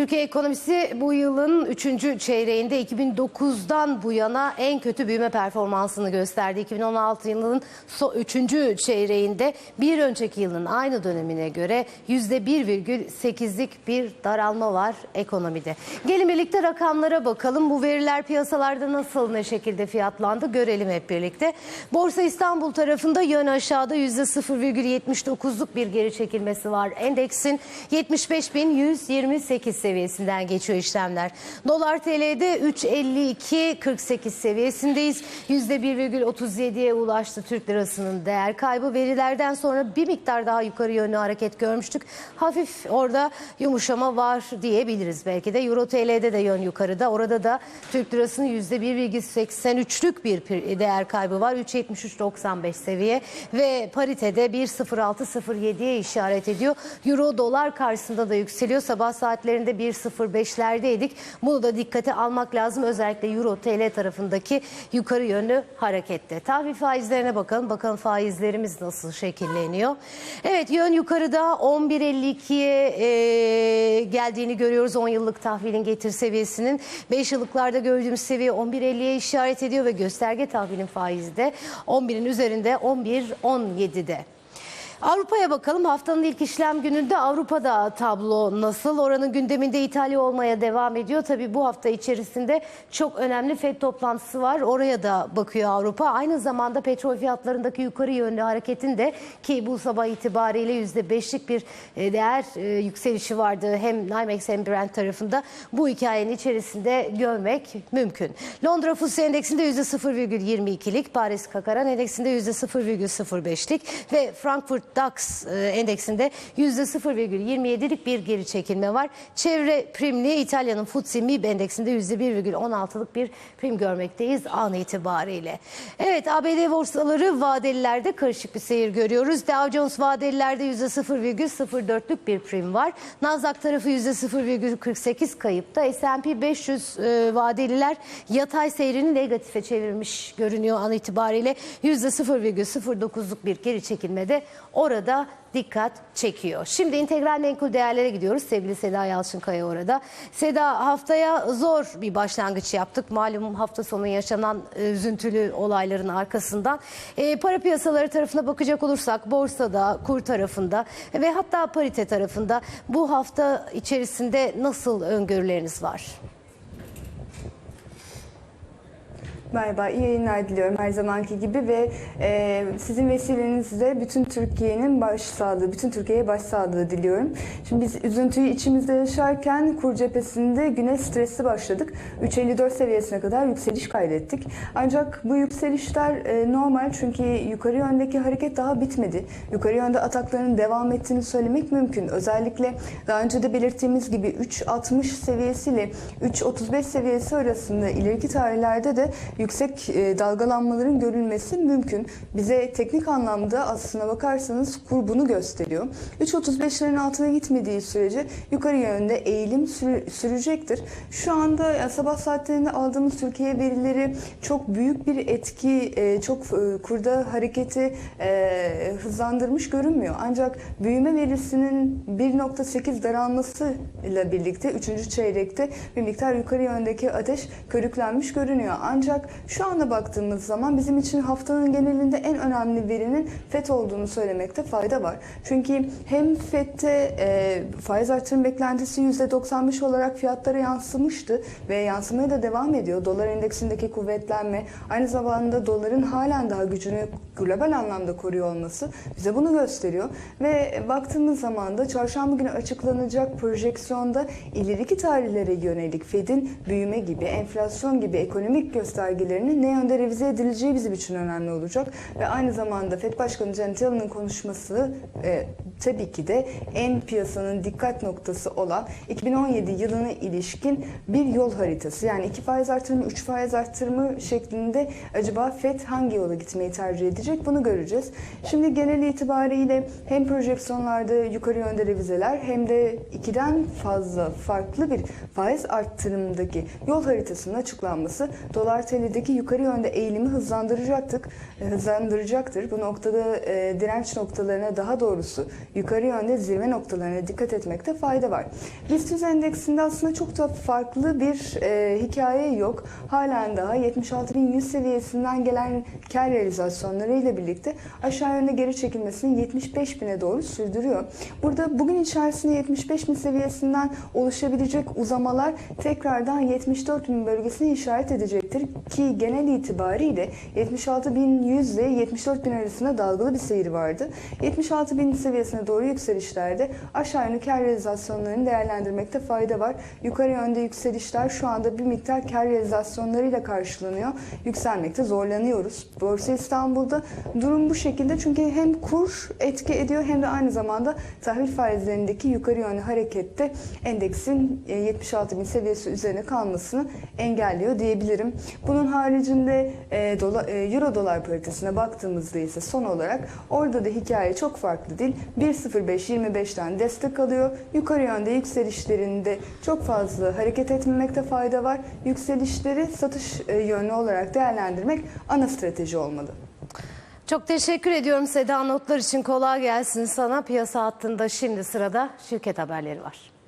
Türkiye ekonomisi bu yılın 3. çeyreğinde 2009'dan bu yana en kötü büyüme performansını gösterdi. 2016 yılının 3. çeyreğinde bir önceki yılın aynı dönemine göre %1,8'lik bir daralma var ekonomide. Gelin birlikte rakamlara bakalım. Bu veriler piyasalarda nasıl ne şekilde fiyatlandı görelim hep birlikte. Borsa İstanbul tarafında yön aşağıda %0,79'luk bir geri çekilmesi var. Endeksin 75.128 seviyesinden geçiyor işlemler. Dolar TL'de 3.52.48 seviyesindeyiz. %1,37'ye ulaştı Türk lirasının değer kaybı. Verilerden sonra bir miktar daha yukarı yönlü hareket görmüştük. Hafif orada yumuşama var diyebiliriz belki de. Euro TL'de de yön yukarıda. Orada da Türk lirasının %1,83'lük bir değer kaybı var. 3.73.95 seviye ve paritede 1.06.07'ye işaret ediyor. Euro dolar karşısında da yükseliyor. Sabah saatlerinde 1.05'lerdeydik. Bunu da dikkate almak lazım. Özellikle Euro TL tarafındaki yukarı yönlü harekette. Tahvil faizlerine bakalım. Bakalım faizlerimiz nasıl şekilleniyor. Evet yön yukarıda 11.52'ye e, geldiğini görüyoruz. 10 yıllık tahvilin getir seviyesinin 5 yıllıklarda gördüğümüz seviye 11.50'ye işaret ediyor ve gösterge tahvilin faizi de 11'in üzerinde 11.17'de. Avrupa'ya bakalım. Haftanın ilk işlem gününde Avrupa'da tablo nasıl? Oranın gündeminde İtalya olmaya devam ediyor. Tabii bu hafta içerisinde çok önemli FED toplantısı var. Oraya da bakıyor Avrupa. Aynı zamanda petrol fiyatlarındaki yukarı yönlü hareketin de ki bu sabah itibariyle %5'lik bir e, değer e, yükselişi vardı. Hem NYMEX hem Brent tarafında. Bu hikayenin içerisinde görmek mümkün. Londra Futsi Endeksinde %0,22'lik, Paris Kakaran Endeksinde %0,05'lik ve Frankfurt DAX e, endeksinde %0,27'lik bir geri çekilme var. Çevre primli İtalya'nın FTSE MIB endeksinde %1,16'lık bir prim görmekteyiz an itibariyle. Evet ABD borsaları vadelilerde karışık bir seyir görüyoruz. Dow Jones vadelilerde %0,04'lük bir prim var. Nasdaq tarafı %0,48 kayıpta. S&P 500 e, vadeliler yatay seyrini negatife çevirmiş görünüyor an itibariyle. %0,09'luk bir geri çekilmede orada dikkat çekiyor. Şimdi integral menkul değerlere gidiyoruz. Sevgili Seda Yalçınkaya orada. Seda haftaya zor bir başlangıç yaptık. Malum hafta sonu yaşanan e, üzüntülü olayların arkasından. E, para piyasaları tarafına bakacak olursak borsada, kur tarafında ve hatta parite tarafında bu hafta içerisinde nasıl öngörüleriniz var? Merhaba, iyi yayınlar diliyorum her zamanki gibi ve e, sizin vesilenizle bütün Türkiye'nin başsağlığı, bütün Türkiye'ye başsağlığı diliyorum. Şimdi biz üzüntüyü içimizde yaşarken kur cephesinde güne stresli başladık. 3.54 seviyesine kadar yükseliş kaydettik. Ancak bu yükselişler e, normal çünkü yukarı yöndeki hareket daha bitmedi. Yukarı yönde atakların devam ettiğini söylemek mümkün. Özellikle daha önce de belirttiğimiz gibi 3.60 seviyesiyle 3.35 seviyesi arasında ileriki tarihlerde de yüksek e, dalgalanmaların görülmesi mümkün. Bize teknik anlamda aslına bakarsanız kur bunu gösteriyor. 3.35'lerin altına gitmediği sürece yukarı yönde eğilim sür, sürecektir. Şu anda sabah saatlerinde aldığımız Türkiye verileri çok büyük bir etki, e, çok e, kurda hareketi hızlandırmış görünmüyor. Ancak büyüme verisinin 1.8 daralması ile birlikte 3. çeyrekte bir miktar yukarı yöndeki ateş körüklenmiş görünüyor. Ancak şu anda baktığımız zaman bizim için haftanın genelinde en önemli verinin FED olduğunu söylemekte fayda var. Çünkü hem FED'te e, faiz artırım beklentisi %95 olarak fiyatlara yansımıştı ve yansımaya da devam ediyor. Dolar endeksindeki kuvvetlenme aynı zamanda doların halen daha gücünü global anlamda koruyor olması bize bunu gösteriyor. Ve baktığımız zaman da çarşamba günü açıklanacak projeksiyonda ileriki tarihlere yönelik Fed'in büyüme gibi, enflasyon gibi ekonomik göstergelerinin ne yönde revize edileceği bizim için önemli olacak. Ve aynı zamanda Fed Başkanı Yellen'ın konuşması e, tabii ki de en piyasanın dikkat noktası olan 2017 yılına ilişkin bir yol haritası. Yani iki faiz artırımı, üç faiz artırımı şeklinde acaba Fed hangi yola gitmeyi tercih edecek bunu göreceğiz. Şimdi genel itibariyle hem projeksiyonlarda yukarı yönde revizeler hem de ikiden fazla farklı bir faiz arttırımındaki yol haritasının açıklanması dolar TL vadedeki yukarı yönde eğilimi hızlandıracaktık, e, hızlandıracaktır. Bu noktada e, direnç noktalarına daha doğrusu yukarı yönde zirve noktalarına dikkat etmekte fayda var. BIST endeksinde aslında çok da farklı bir e, hikaye yok. Halen daha 76.100 seviyesinden gelen kar realizasyonları ile birlikte aşağı yönde geri çekilmesini 75.000'e doğru sürdürüyor. Burada bugün içerisinde 75.000 seviyesinden oluşabilecek uzamalar tekrardan 74.000 bölgesini işaret edecektir ki genel itibariyle 76.100 ile 74.000 arasında dalgalı bir seyir vardı. 76.000 seviyesine doğru yükselişlerde aşağı yönlü kar realizasyonlarını değerlendirmekte fayda var. Yukarı yönde yükselişler şu anda bir miktar kar realizasyonlarıyla karşılanıyor. Yükselmekte zorlanıyoruz. Borsa İstanbul'da durum bu şekilde çünkü hem kur etki ediyor hem de aynı zamanda tahvil faizlerindeki yukarı yönlü harekette endeksin e, 76 bin seviyesi üzerine kalmasını engelliyor diyebilirim. Bunun haricinde e, dola, e, euro dolar paritesine baktığımızda ise son olarak orada da hikaye çok farklı değil. 1.05.25'ten destek alıyor. Yukarı yönde yükselişlerinde çok fazla hareket etmemekte fayda var. Yükselişleri satış e, yönlü olarak değerlendirmek ana strateji olmalı. Çok teşekkür ediyorum Seda notlar için kolay gelsin sana. Piyasa hattında şimdi sırada şirket haberleri var.